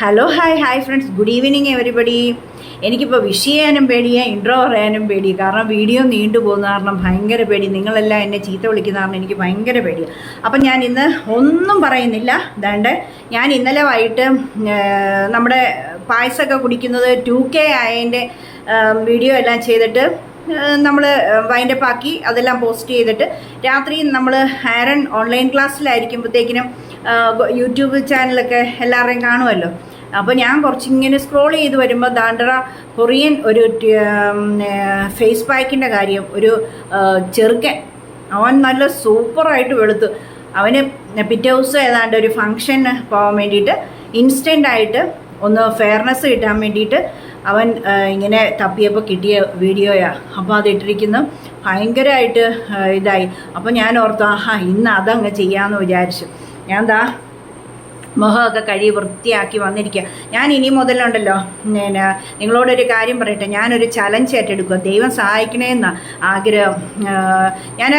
Hello hi hi friends good evening everybody എനിക്കിപ്പോൾ wish ചെയ്യാനും പേടിയാ ഇൻട്രോ പറയാനും പേടി കാരണം വീഡിയോ നീണ്ടു പോകുന്ന കാരണം ഭയങ്കര പേടി. നിങ്ങളെല്ലാം എന്നെ ചീത്ത വിളിക്കുന്ന കാരണം എനിക്ക് ഭയങ്കര പേടിയാണ് അപ്പം ഞാൻ ഇന്ന് ഒന്നും പറയുന്നില്ല. ഇതാണ്ട് ഞാൻ ഇന്നലെ വൈകിട്ട് നമ്മുടെ പായസമൊക്കെ കുടിക്കുന്നത് ടു കെ ആയതിന്റെ വീഡിയോ എല്ലാം ചെയ്തിട്ട് നമ്മൾ വൈൻഡപ്പ് ആക്കി അതെല്ലാം പോസ്റ്റ് ചെയ്തിട്ട് രാത്രി നമ്മൾ ഹാരൺ ഓൺലൈൻ ക്ലാസ്സിലായിരിക്കുമ്പോഴത്തേക്കിനും യൂട്യൂബ് ചാനലൊക്കെ എല്ലാവരുടെയും കാണുമല്ലോ. അപ്പോൾ ഞാൻ കുറച്ചിങ്ങനെ സ്ക്രോൾ ചെയ്ത് വരുമ്പോൾ ദാണ്ടറ കൊറിയൻ ഒരു ഫേസ് പാക്കിന്റെ കാര്യം ഒരു ചെറുക്കൻ. അവൻ നല്ല സൂപ്പറായിട്ട് വെളുത്തു. അവന് പിറ്റേ ദിവസം ഏതാണ്ട് ഒരു ഫങ്ഷന് പോകാൻ വേണ്ടിയിട്ട് ഇൻസ്റ്റന്റായിട്ട് ഒന്ന് ഫെയർനെസ് കിട്ടാൻ വേണ്ടിയിട്ട് അവൻ ഇങ്ങനെ തപ്പിയപ്പോൾ കിട്ടിയ വീഡിയോയാണ് അപ്പോൾ അതിട്ടിരിക്കുന്നു ഭയങ്കരമായിട്ട് ഇതായി. അപ്പോൾ ഞാൻ ഓർത്തു ആഹാ ഇന്ന് അതങ്ങ് ചെയ്യാമെന്ന് വിചാരിച്ചു. ഞാൻ ദാ മുഖമൊക്കെ കഴുകി വൃത്തിയാക്കി വന്നിരിക്കുക ഞാൻ ഇനി മുതലുണ്ടല്ലോ. പിന്നെ നിങ്ങളോടൊരു കാര്യം പറയട്ടെ. ഞാനൊരു ചലഞ്ച് ഏറ്റെടുക്കുക ദൈവം സഹായിക്കണേന്ന ആഗ്രഹം. ഞാൻ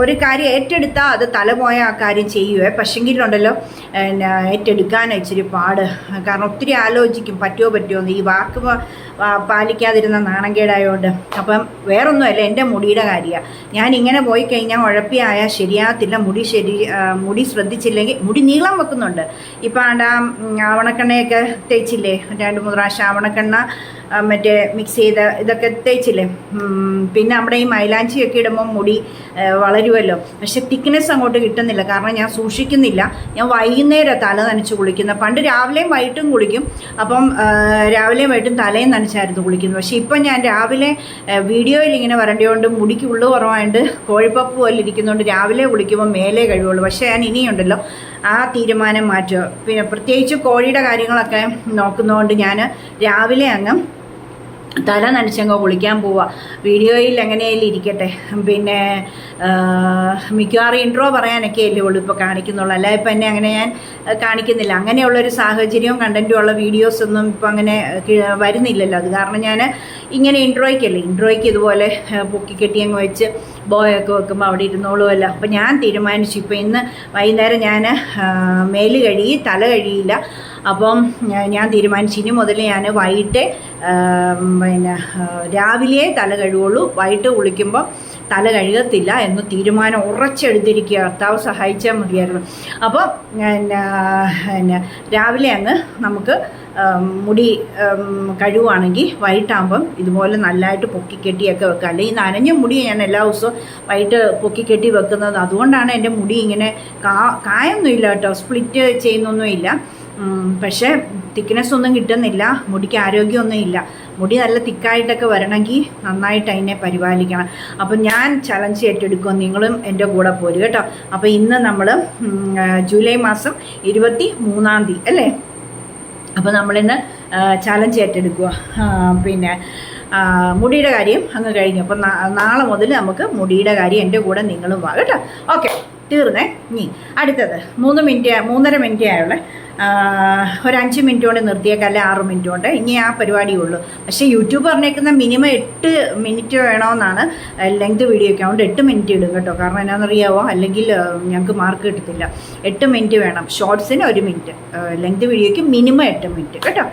ഒരു കാര്യം ഏറ്റെടുത്താൽ അത് തലപോയ ആ കാര്യം ചെയ്യുവേ. പക്ഷെങ്കിലുണ്ടല്ലോ പിന്നെ ഏറ്റെടുക്കാൻ ഇച്ചിരി പാട്. കാരണം ഒത്തിരി ആലോചിക്കും. പറ്റുമോ പറ്റുമോ ഈ വാക്ക് പാലിക്കാതിരുന്ന നാണംകേടായോണ്ട് അപ്പം വേറൊന്നുമല്ല എന്റെ മുടിയുടെ കാര്യമാണ് ഞാൻ ഇങ്ങനെ പോയി കഴിഞ്ഞാൽ ഉഴപ്പിയായാൽ ശരിയാകത്തില്ല മുടി ശരി മുടി ശ്രദ്ധിച്ചില്ലെങ്കിൽ മുടി നീളം വെക്കുന്നുണ്ട്. ഇപ്പം ആണ്ടാ ആവണക്കെണ്ണയൊക്കെ തേച്ചില്ലേ? രണ്ട് മൂന്ന് പ്രാവശ്യം ആവണക്കെണ്ണ മറ്റേ മിക്സ് ചെയ്ത ഇതൊക്കെ തേച്ചില്ലേ? പിന്നെ നമ്മുടെ ഈ മൈലാഞ്ചിയൊക്കെ ഇടുമ്പോൾ മുടി വളരുമല്ലോ പക്ഷെ തിക്നെസ് അങ്ങോട്ട് കിട്ടുന്നില്ല. കാരണം ഞാൻ സൂക്ഷിക്കുന്നില്ല. ഞാൻ വൈകുന്നേരം തല നനച്ച് കുളിക്കുന്നത് പണ്ട് രാവിലെയും വൈകിട്ടും കുളിക്കും. അപ്പം രാവിലെയും വൈകിട്ടും തലയും നനച്ചായിരുന്നു കുളിക്കുന്നത്. പക്ഷേ ഇപ്പം ഞാൻ രാവിലെ വീഡിയോയിൽ ഇങ്ങനെ വരേണ്ടതുകൊണ്ട് മുടിക്ക് ഉള്ളു കുറവായതുകൊണ്ട് കോഴിപ്പപ്പ് പോലെ ഇരിക്കുന്നതുകൊണ്ട് രാവിലെ കുളിക്കുമ്പോൾ മേലേ കഴിവുള്ളൂ. പക്ഷേ ഞാൻ ഇനിയുണ്ടല്ലോ ആ തീരുമാനം മാറ്റുക. പിന്നെ പ്രത്യേകിച്ച് കോഴിയുടെ കാര്യങ്ങളൊക്കെ നോക്കുന്നതുകൊണ്ട് ഞാൻ രാവിലെ അങ്ങ് തല നനച്ചങ്ങ് കുളിക്കാൻ പോവുക വീഡിയോയിൽ എങ്ങനെയായാലും ഇരിക്കട്ടെ. പിന്നെ മിക്കവാറും ഇൻട്രോ പറയാനൊക്കെ അല്ലേ ഉള്ളൂ ഇപ്പോൾ കാണിക്കുന്നുള്ളൂ. അല്ല ഇപ്പം എന്നെ അങ്ങനെ ഞാൻ കാണിക്കുന്നില്ല. അങ്ങനെയുള്ളൊരു സാഹചര്യവും കണ്ടന്റും ഉള്ള വീഡിയോസൊന്നും ഇപ്പം അങ്ങനെ വരുന്നില്ലല്ലോ. അത് കാരണം ഞാൻ ഇങ്ങനെ ഇൻട്രോയ്ക്കല്ലേ ഇൻട്രോയ്ക്ക് ഇതുപോലെ പൊക്കിക്കെട്ടി അങ്ങ് വെച്ച് ബോയൊക്കെ വെക്കുമ്പോൾ അവിടെ ഇരുന്നോളുമല്ല അപ്പോൾ ഞാൻ തീരുമാനിച്ചു. ഇപ്പോൾ ഇന്ന് വൈകുന്നേരം ഞാൻ മേൽ കഴുകി തല കഴിയില്ല അപ്പം ഞാൻ തീരുമാനിച്ചു. ഇനി മുതൽ ഞാൻ വൈകിട്ട് പിന്നെ രാവിലെ തല കഴുകുള്ളൂ. വൈകിട്ട് കുളിക്കുമ്പോൾ തല കഴുകത്തില്ല എന്ന് തീരുമാനം ഉറച്ചെടുത്തിരിക്കുക കർത്താവ് സഹായിച്ചാൽ മതിയായിരുന്നു. അപ്പോൾ പിന്നെ രാവിലെ അങ്ങ് നമുക്ക് മുടി കഴിവാണെങ്കിൽ വൈകിട്ടാകുമ്പം ഇതുപോലെ നല്ലതായിട്ട് പൊക്കിക്കെട്ടിയൊക്കെ വെക്കുക. അല്ലെങ്കിൽ നനഞ്ഞ മുടി ഞാൻ എല്ലാ ദിവസവും വൈകിട്ട് പൊക്കിക്കെട്ടി വെക്കുന്നത്. അതുകൊണ്ടാണ് എന്റെ മുടി ഇങ്ങനെ കാ കായൊന്നും ഇല്ല കേട്ടോ. സ്പ്ലിറ്റ് ചെയ്യുന്നൊന്നുമില്ല പക്ഷേ തിക്നെസ് ഒന്നും കിട്ടുന്നില്ല. മുടിക്ക് ആരോഗ്യമൊന്നും ഇല്ല. മുടി നല്ല തിക്കായിട്ടൊക്കെ വരണമെങ്കിൽ നന്നായിട്ട് അതിനെ പരിപാലിക്കണം. അപ്പം ഞാൻ ചലഞ്ച് ഏറ്റെടുക്കും. നിങ്ങളും എന്റെ കൂടെ പോരും കേട്ടോ. അപ്പോൾ ഇന്ന് നമ്മൾ ജൂലൈ മാസം ഇരുപത്തി മൂന്നാം തീയതി അല്ലേ? അപ്പോൾ നമ്മളിന്ന് ചാലഞ്ച് ഏറ്റെടുക്കുക പിന്നെ മുടിയുടെ കാര്യം അങ്ങ് കഴിഞ്ഞു. അപ്പം നാളെ മുതൽ നമുക്ക് മുടിയുടെ കാര്യം എന്റെ കൂടെ നിങ്ങളും വാ കേട്ടോ. ഓക്കെ തീർന്നേ. ഇനി അടുത്തത് മൂന്ന് മിനിറ്റ് മൂന്നര മിനിറ്റ് ആയുള്ള. ഒരു അഞ്ച് മിനിറ്റ് കൊണ്ട് നിർത്തിയേക്കാം അല്ലെ ആറ് മിനിറ്റ് കൊണ്ട് ഇനി ആ പരിപാടിയുള്ളൂ. പക്ഷേ യൂട്യൂബ് പറഞ്ഞേക്കുന്ന മിനിമം എട്ട് മിനിറ്റ് വേണമെന്നാണ് ലെങ്ത് വീഡിയോ ഒക്കെ അതുകൊണ്ട് എട്ട് മിനിറ്റ് ഇടും കേട്ടോ. കാരണം എന്നാണെന്നറിയാവോ അല്ലെങ്കിൽ ഞങ്ങൾക്ക് മാർക്ക് കിട്ടത്തില്ല. എട്ട് മിനിറ്റ് വേണം. ഷോർട്സിന് ഒരു മിനിറ്റ് ലെങ്ത് വീഡിയോയ്ക്ക് മിനിമം എട്ട് മിനിറ്റ് കേട്ടോ.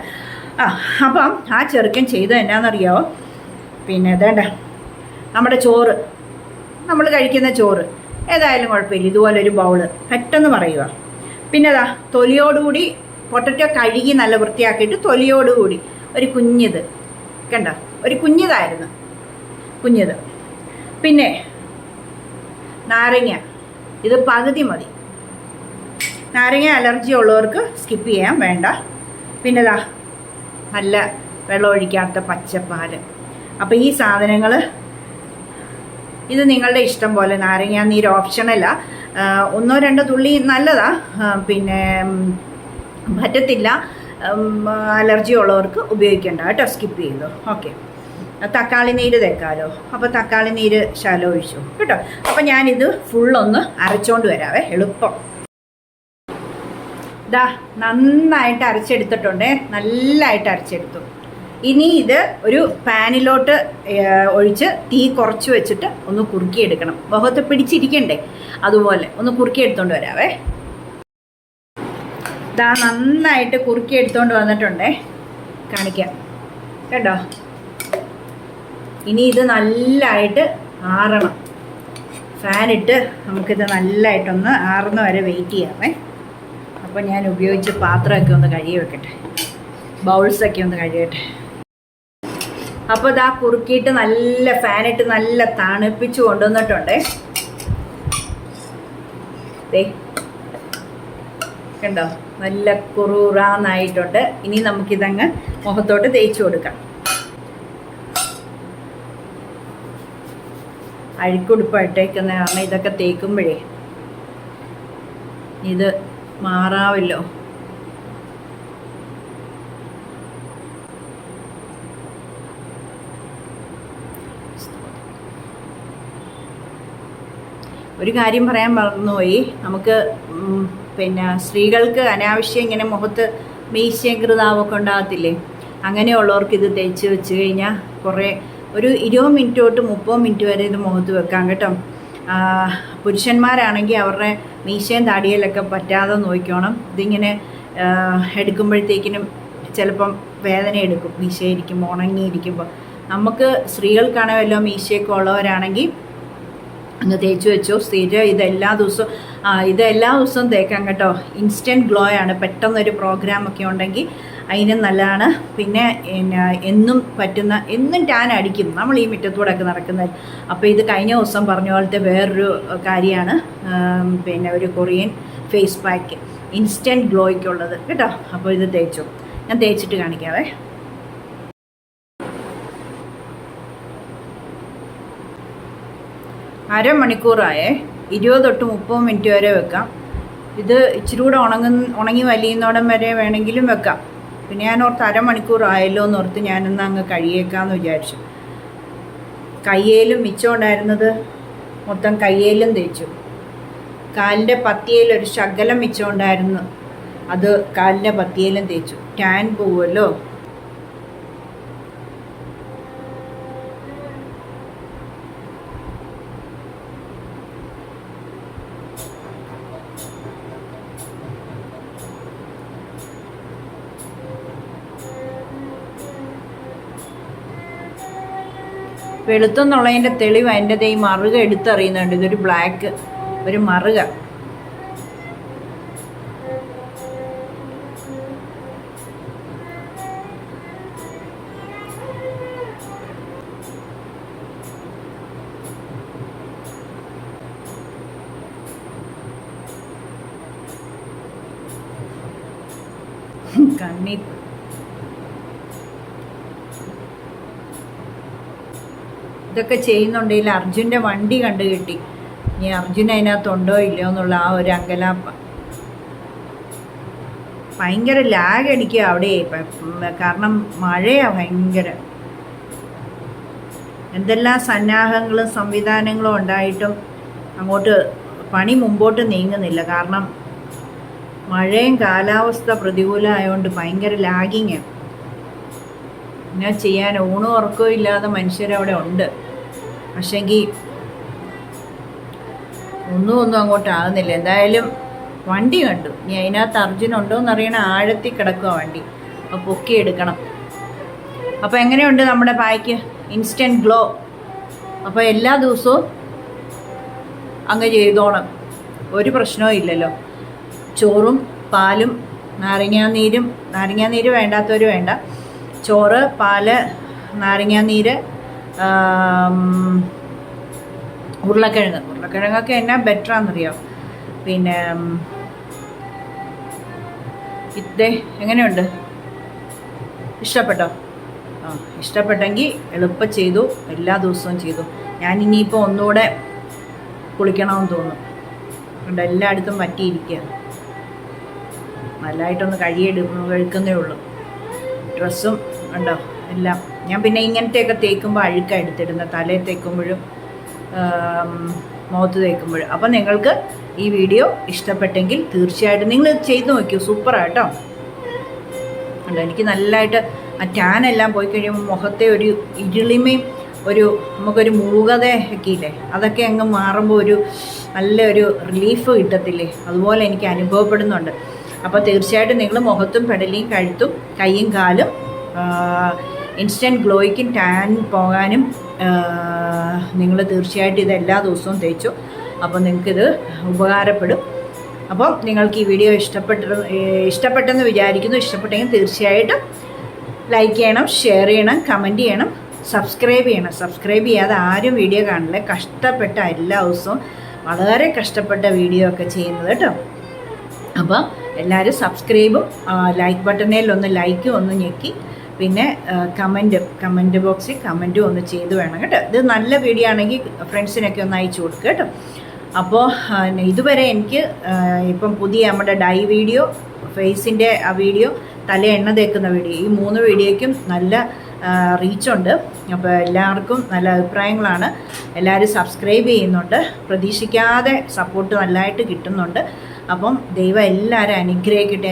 ആ അപ്പം ആ ചെറുക്കൻ ചെയ്തത് എന്നാണെന്നറിയാവോ പിന്നെ അതേണ്ട. നമ്മുടെ ചോറ്. നമ്മൾ കഴിക്കുന്ന ചോറ്. ഏതായാലും കുഴപ്പമില്ല. ഇതുപോലൊരു ബൗൾ. പെട്ടെന്ന് പറയുക പിന്നെ അതാ തൊലിയോടുകൂടി പൊട്ടറ്റോ കഴുകി നല്ല വൃത്തിയാക്കിയിട്ട് തൊലിയോടുകൂടി ഒരു കുഞ്ഞിത്. കണ്ട? ഒരു കുഞ്ഞിതായിരുന്നു. കുഞ്ഞിത്. പിന്നെ നാരങ്ങ. ഇത് പകുതി മതി. നാരങ്ങ അലർജി ഉള്ളവർക്ക് സ്കിപ്പ് ചെയ്യാൻ വേണ്ട. പിന്നെ ദാ നല്ല വെള്ളം ഒഴിക്കാത്ത പച്ചപ്പാൽ. അപ്പോൾ ഈ സാധനങ്ങൾ ഇത് നിങ്ങളുടെ ഇഷ്ടം പോലെ നാരങ്ങ നീര് ഓപ്ഷനല്ല ഒന്നോ രണ്ടോ തുള്ളി നല്ലതാ. പിന്നെ പറ്റത്തില്ല. അലർജി ഉള്ളവർക്ക് ഉപയോഗിക്കേണ്ട കേട്ടോ സ്കിപ്പ് ചെയ്തു ഓക്കെ തക്കാളി നീര് തേക്കാലോ. അപ്പോൾ തക്കാളി നീര് ശാലം ഒഴിച്ചു. കേട്ടോ? അപ്പോൾ ഞാനിത് ഫുള്ളൊന്ന് അരച്ചോണ്ട് വരാവേ എളുപ്പം. ദാ നന്നായിട്ട് അരച്ചെടുത്തിട്ടുണ്ടേ. നല്ലതായിട്ട് അരച്ചെടുത്തു. ഇനി ഇത് ഒരു പാനിലോട്ട് ഒഴിച്ച് തീ കുറച്ച് വെച്ചിട്ട് ഒന്ന് കുറുക്കിയെടുക്കണം. മുഖത്ത് പിടിച്ചിരിക്കണ്ടേ? അതുപോലെ ഒന്ന് കുറുക്കിയെടുത്തോണ്ട് വരാവേ. ഇതാ നന്നായിട്ട് കുറുക്കിയെടുത്തോണ്ട് വന്നിട്ടുണ്ടേ. കാണിക്കാം. കേട്ടോ ഇനി ഇത് നല്ലതായിട്ട് ആറണം. ഫാനിട്ട് നമുക്കിത് നല്ലതായിട്ടൊന്ന് ആറുന്ന വരെ വെയിറ്റ് ചെയ്യാമേ അപ്പോൾ ഞാൻ ഉപയോഗിച്ച് പാത്രമൊക്കെ ഒന്ന് കഴുകി വെക്കട്ടെ. ബൗൾസൊക്കെ ഒന്ന് കഴുകട്ടെ. അപ്പോൾ ഇതാ കുറുക്കിയിട്ട് നല്ല ഫാനിട്ട് നല്ല തണുപ്പിച്ച് കൊണ്ടുവന്നിട്ടുണ്ടേ. കണ്ടോ? നല്ല കുറുറാന്നായിട്ടുണ്ട്. ഇനി നമുക്കിതങ്ങ് മുഖത്തോട്ട് തേച്ച് കൊടുക്കാം. അഴുക്കുടുപ്പായിട്ടേക്കുന്ന കാരണം ഇതൊക്കെ തേക്കുമ്പോഴേ. ഇത് മാറാവല്ലോ. ഒരു കാര്യം പറയാൻ മറന്നുപോയി. നമുക്ക് പിന്നെ സ്ത്രീകൾക്ക് അനാവശ്യം ഇങ്ങനെ മുഖത്ത് മീശയും കൃതാവൊക്കെ ഉണ്ടാകത്തില്ലേ? അങ്ങനെയുള്ളവർക്ക് ഇത് തേച്ച് വെച്ച് കഴിഞ്ഞാൽ കുറേ ഒരു ഇരുപത് മിനിറ്റ് തൊട്ട് മുപ്പത് മിനിറ്റ് വരെ ഇത് മുഖത്ത് വെക്കാം കേട്ടോ. പുരുഷന്മാരാണെങ്കിൽ അവരുടെ മീശയും താടിയിലൊക്കെ പറ്റാതെ നോക്കിക്കോണം. ഇതിങ്ങനെ എടുക്കുമ്പോഴത്തേക്കിനും ചിലപ്പം വേദന എടുക്കും. മീശയിരിക്കുമ്പോൾ ഉണങ്ങിയിരിക്കുമ്പോൾ നമുക്ക് സ്ത്രീകൾക്കാണെങ്കിൽ വല്ലോ മീശയൊക്കെ ഉള്ളവരാണെങ്കിൽ അങ്ങ് തേച്ച് വെച്ചു. സ്ഥിരം ഇത് എല്ലാ ദിവസവും ആ, ഇത് എല്ലാ ദിവസവും തേക്കാം കേട്ടോ. ഇൻസ്റ്റന്റ് ഗ്ലോ ആണ്. പെട്ടെന്നൊരു പ്രോഗ്രാമൊക്കെ ഉണ്ടെങ്കിൽ അതിന് നല്ലതാണ്. പിന്നെ എന്നും പറ്റുന്ന എന്നും ടാൻ അടിക്കും. നമ്മൾ ഈ മുറ്റത്തൂടെ ഒക്കെ നടക്കുന്നത്. അപ്പോൾ ഇത് കഴിഞ്ഞ ദിവസം പറഞ്ഞ പോലത്തെ വേറൊരു കാര്യമാണ്. പിന്നെ ഒരു കൊറിയൻ ഫേസ് പാക്ക് ഇൻസ്റ്റന്റ് ഗ്ലോയ്ക്കുള്ളത് കേട്ടോ. അപ്പോൾ ഇത് തേച്ചു. ഞാൻ തേച്ചിട്ട് കാണിക്കാവേ. അരമണിക്കൂറായേ. ഇരുപത് തൊട്ട് മുപ്പത് മിനിറ്റ് വരെ വെക്കാം. ഇത് ഇച്ചിരി കൂടെ ഉണങ്ങ ഉണങ്ങി വലിയുന്നോടം വരെ വേണമെങ്കിലും വെക്കാം. പിന്നെ ഞാൻ ഓർത്ത് അരമണിക്കൂർ ആയല്ലോ എന്ന് ഓർത്ത് ഞാനിന്ന് അങ്ങ് കഴിയേക്കാന്ന് വിചാരിച്ചു. കയ്യേലും മിച്ചം ഉണ്ടായിരുന്നത് മൊത്തം കയ്യേലും തേച്ചു. കാലിന്റെ പത്തിയേലൊരു ശകലം മിച്ചം ഉണ്ടായിരുന്നു. അത് കാലിന്റെ പത്തിയേലും തേച്ചു. ടാൻ പോവുമല്ലോ? വെളുത്തെന്നുള്ളതിന്റെ തെളിവ് അതിന്റെ ഈ മറുക എടുത്തറിയുന്നുണ്ട്. ഇതൊരു ബ്ലാക്ക് ഒരു മറുക. കണ്ണി ഇതൊക്കെ ചെയ്യുന്നുണ്ടെങ്കിൽ അർജുന്റെ വണ്ടി കണ്ടു കിട്ടി. ഇനി അർജുൻ അതിനകത്തുണ്ടോ ഇല്ലയോ എന്നുള്ള ആ ഒരു അങ്കലാപ്പ. ഭയങ്കര ലാഗ് അടിക്കുക അവിടെ. കാരണം മഴയാണ് ഭയങ്കര. എന്തെല്ലാം സന്നാഹങ്ങളും സംവിധാനങ്ങളും ഉണ്ടായിട്ടും അങ്ങോട്ട് പണി മുമ്പോട്ട് നീങ്ങുന്നില്ല. കാരണം മഴയും കാലാവസ്ഥ പ്രതികൂലമായതുകൊണ്ട് ഭയങ്കര ലാഗിങ് എന്നാ ചെയ്യാൻ ഊണും ഉറക്കവും ഇല്ലാതെ മനുഷ്യരവിടെ ഉണ്ട്. പക്ഷെങ്കിൽ ഒന്നും ഒന്നും അങ്ങോട്ട് ആകുന്നില്ല എന്തായാലും വണ്ടി കണ്ടു. ഇനി അതിനകത്ത് അർജുൻ ഉണ്ടോ എന്നറിയണ ആഴത്തിൽ കിടക്കുക വണ്ടി. അപ്പോൾ പൊക്കി എടുക്കണം. അപ്പോൾ എങ്ങനെയുണ്ട് നമ്മുടെ പായ്ക്ക് ഇൻസ്റ്റന്റ് ഗ്ലോ അപ്പോൾ എല്ലാ ദിവസവും അങ്ങ് ചെയ്തോണം. ഒരു പ്രശ്നവും ഇല്ലല്ലോ. ചോറും പാലും നാരങ്ങാനീരും നാരങ്ങാനീര് വേണ്ടാത്തവർ വേണ്ട. ചോറ് പാൽ നാരങ്ങാനീര് ഉരുളക്കിഴങ്ങ്. ഉരുളക്കിഴങ്ങൊക്കെ എന്നാ ബെറ്ററാണെന്നറിയാം പിന്നെ ഇതേ എങ്ങനെയുണ്ട്? ഇഷ്ടപ്പെട്ടോ? ആ ഇഷ്ടപ്പെട്ടെങ്കിൽ എളുപ്പം ചെയ്തു എല്ലാ ദിവസവും ചെയ്തു. ഞാൻ ഇനിയിപ്പോൾ ഒന്നുകൂടെ കുളിക്കണമെന്ന് തോന്നും അതുകൊണ്ട് എല്ലായിടത്തും പറ്റിയിരിക്കുക നല്ലതായിട്ടൊന്ന് കഴിയെടു കഴിക്കുന്നേ ഉള്ളൂ. ഡ്രസ്സും ഉണ്ടോ? എല്ലാം. ഞാൻ പിന്നെ ഇങ്ങനത്തെയൊക്കെ തേക്കുമ്പോൾ അഴുക്ക എടുത്തിടുന്ന. തലയിൽ തേക്കുമ്പോഴും മുഖത്ത് തേക്കുമ്പോഴും. അപ്പം നിങ്ങൾക്ക് ഈ വീഡിയോ ഇഷ്ടപ്പെട്ടെങ്കിൽ തീർച്ചയായിട്ടും നിങ്ങൾ ഇത് ചെയ്ത് നോക്കൂ സൂപ്പറാട്ടോ. അല്ല എനിക്ക് നല്ലതായിട്ട് ആ ടാനെല്ലാം പോയി കഴിയുമ്പോൾ മുഖത്തെ ഒരു ഇരുളിമയും ഒരു നമുക്കൊരു മൂകത ഒക്കെ ഇല്ലേ അതൊക്കെ അങ്ങ് മാറുമ്പോൾ ഒരു നല്ലൊരു റിലീഫ് കിട്ടത്തില്ലേ? അതുപോലെ എനിക്ക് അനുഭവപ്പെടുന്നുണ്ട്. അപ്പോൾ തീർച്ചയായിട്ടും നിങ്ങൾ മുഖത്തും പെടലിയും കഴുത്തും കൈയും കാലും ഇൻസ്റ്റന്റ് ഗ്ലോയ്ക്കും ടാൻ പോകാനും നിങ്ങൾ തീർച്ചയായിട്ടും ഇത് എല്ലാ ദിവസവും തേച്ചു. അപ്പോൾ നിങ്ങൾക്കിത് ഉപകാരപ്പെടും. അപ്പോൾ നിങ്ങൾക്ക് ഈ വീഡിയോ ഇഷ്ടപ്പെട്ട ഇഷ്ടപ്പെട്ടെന്ന് വിചാരിക്കുന്നു. ഇഷ്ടപ്പെട്ടെങ്കിൽ തീർച്ചയായിട്ടും ലൈക്ക് ചെയ്യണം ഷെയർ ചെയ്യണം കമന്റ് ചെയ്യണം സബ്സ്ക്രൈബ് ചെയ്യണം. സബ്സ്ക്രൈബ് ചെയ്യാതെ ആരും വീഡിയോ കാണില്ല. കഷ്ടപ്പെട്ട എല്ലാ ദിവസവും വളരെ കഷ്ടപ്പെട്ട വീഡിയോ ഒക്കെ ചെയ്യുന്നത് കേട്ടോ. അപ്പോൾ എല്ലാവരും സബ്സ്ക്രൈബും ലൈക്ക് ബട്ടണേലൊന്ന് ലൈക്കും ഒന്ന് ഞെക്കി. പിന്നെ കമന്റ് കമന്റ് ബോക്സിൽ കമന്റും ഒന്ന് ചെയ്ത് വേണം കേട്ടോ. ഇത് നല്ല വീഡിയോ ആണെങ്കിൽ ഫ്രണ്ട്സിനൊക്കെ ഒന്ന് അയച്ചു കൊടുക്കുക കേട്ടോ. അപ്പോൾ ഇതുവരെ എനിക്ക് ഇപ്പം പുതിയ നമ്മുടെ ഡൈ വീഡിയോ ഫേസിന്റെ ആ വീഡിയോ തല എണ്ണ തേക്കുന്ന വീഡിയോ ഈ മൂന്ന് വീഡിയോയ്ക്കും നല്ല റീച്ചുണ്ട് അപ്പോൾ എല്ലാവർക്കും നല്ല അഭിപ്രായങ്ങളാണ്. എല്ലാവരും സബ്സ്ക്രൈബ് ചെയ്യുന്നുണ്ട്. പ്രതീക്ഷിക്കാതെ സപ്പോർട്ട് നല്ലതായിട്ട് കിട്ടുന്നുണ്ട്. അപ്പം ദൈവം എല്ലാവരും അനുഗ്രഹിക്കട്ടെ.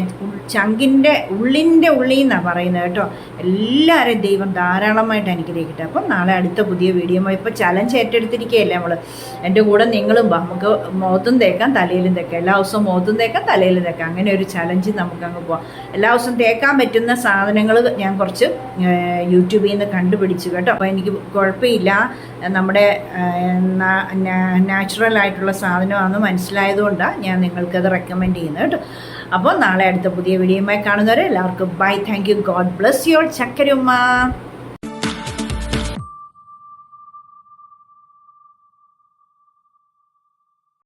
ചങ്കിന്റെ ഉള്ളിന്റെ ഉള്ളിൽ നിന്നാണ് പറയുന്നത് കേട്ടോ. എല്ലാവരെയും ദൈവം ധാരാളമായിട്ട് അനുഗ്രഹിക്കട്ടെ. അപ്പം നാളെ അടുത്ത പുതിയ വീഡിയോ ഇപ്പോൾ ചലഞ്ച് ഏറ്റെടുത്തിരിക്കുകയല്ലേ നമ്മൾ എന്റെ കൂടെ നിങ്ങളും വാ. നമുക്ക് മുഖത്തും തേക്കാം തലയിലും തേക്കാം. എല്ലാ ദിവസവും മുഖത്തും തേക്കാം തലയിലും തേക്കാം. അങ്ങനെ ഒരു ചലഞ്ച് നമുക്കങ്ങ് പോവാം. എല്ലാ ദിവസവും തേക്കാൻ പറ്റുന്ന സാധനങ്ങൾ ഞാൻ കുറച്ച് യൂട്യൂബിൽ നിന്ന് കണ്ടുപിടിച്ചു കേട്ടോ. അപ്പോൾ എനിക്ക് കുഴപ്പമില്ല. നമ്മുടെ നാച്ചുറൽ ആയിട്ടുള്ള സാധനമാണെന്ന് മനസ്സിലായതുകൊണ്ടാണ് ഞാൻ നിങ്ങൾക്കത് റെക്കമെൻഡ് ചെയ്യുന്നത് കേട്ടോ. അപ്പോൾ നാളെ അടുത്ത പുതിയ വീഡിയോയുമായി കാണുന്നവരെ എല്ലാവർക്കും bye thank you God bless your ചക്കരുമ്മ